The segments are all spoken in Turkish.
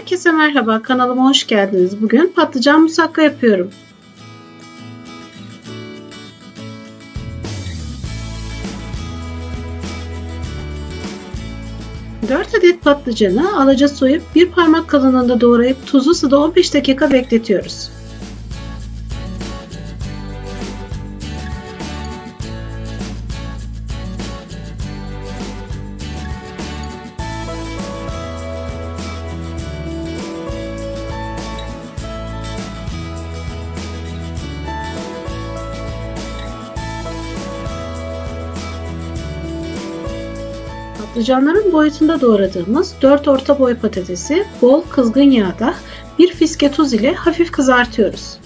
Herkese merhaba, kanalıma hoş geldiniz. Bugün patlıcan musakka yapıyorum. Dört adet patlıcanı alaca soyup bir parmak kalınlığında doğrayıp tuzlu suda 15 dakika bekletiyoruz. Patlıcanların boyutunda doğradığımız 4 orta boy patatesi bol kızgın yağda bir fiske tuz ile hafif kızartıyoruz.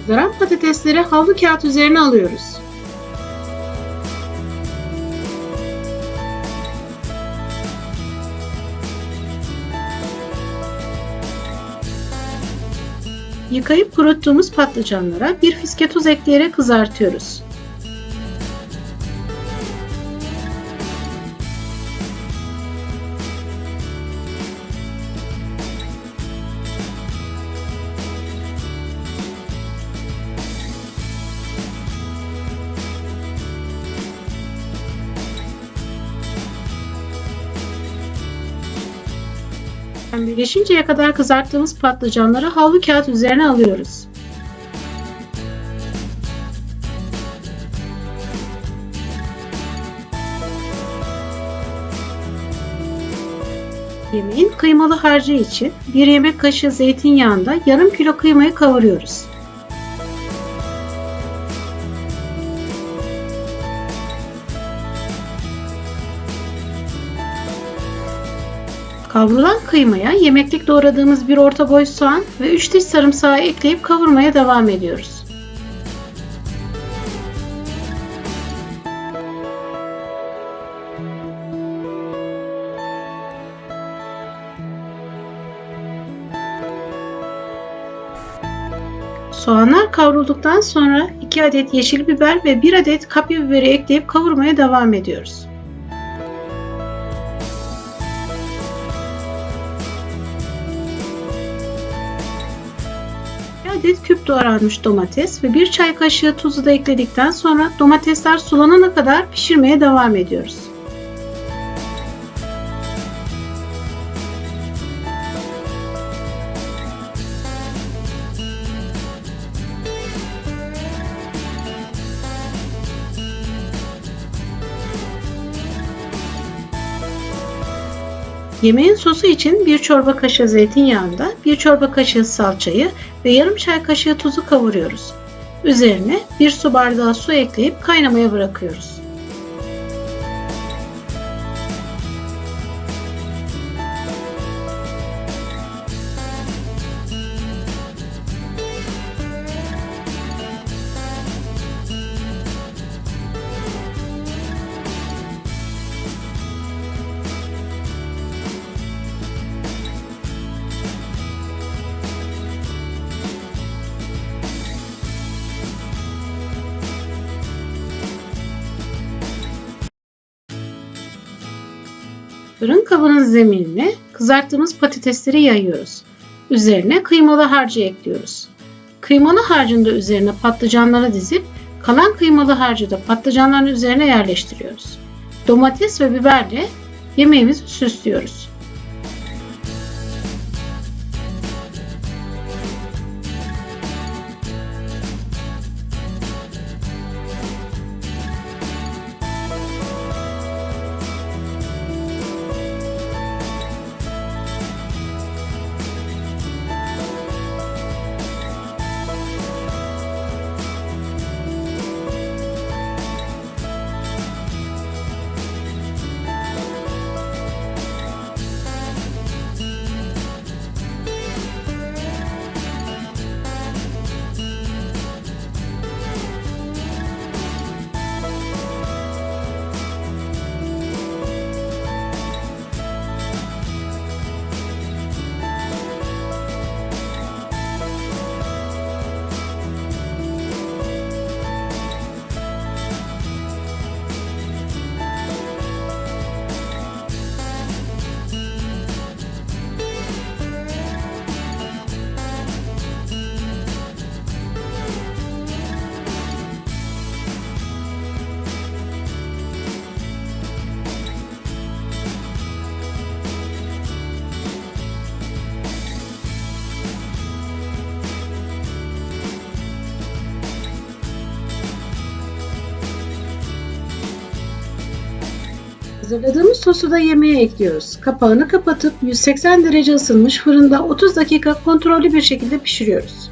Kızaran patatesleri havlu kağıt üzerine alıyoruz. Yıkayıp kuruttuğumuz patlıcanlara bir fiske tuz ekleyerek kızartıyoruz. Birleşinceye kadar kızarttığımız patlıcanları havlu kağıt üzerine alıyoruz. Yemeğin kıymalı harcı için bir yemek kaşığı zeytinyağında yarım kilo kıymayı kavuruyoruz. Kavrulan kıymaya yemeklik doğradığımız bir orta boy soğan ve 3 diş sarımsağı ekleyip kavurmaya devam ediyoruz. Soğanlar kavrulduktan sonra 2 adet yeşil biber ve 1 adet kapya biberi ekleyip kavurmaya devam ediyoruz. Adet küp doğranmış domates ve 1 çay kaşığı tuzu da ekledikten sonra domatesler sulanana kadar pişirmeye devam ediyoruz. Yemeğin sosu için 1 çorba kaşığı zeytinyağında 1 çorba kaşığı salçayı ve yarım çay kaşığı tuzu kavuruyoruz. Üzerine 1 su bardağı su ekleyip kaynamaya bırakıyoruz. Fırın kabının zeminine kızarttığımız patatesleri yayıyoruz. Üzerine kıymalı harcı ekliyoruz. Kıymalı harcın da üzerine patlıcanları dizip kalan kıymalı harcı da patlıcanların üzerine yerleştiriyoruz. Domates ve biberle yemeğimizi süslüyoruz. Hazırladığımız sosu da yemeğe ekliyoruz. Kapağını kapatıp 180 derece ısınmış fırında 30 dakika kontrollü bir şekilde pişiriyoruz.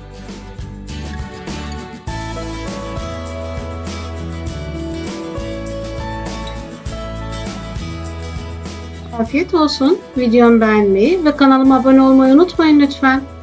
Afiyet olsun. Videomu beğenmeyi ve kanalıma abone olmayı unutmayın lütfen.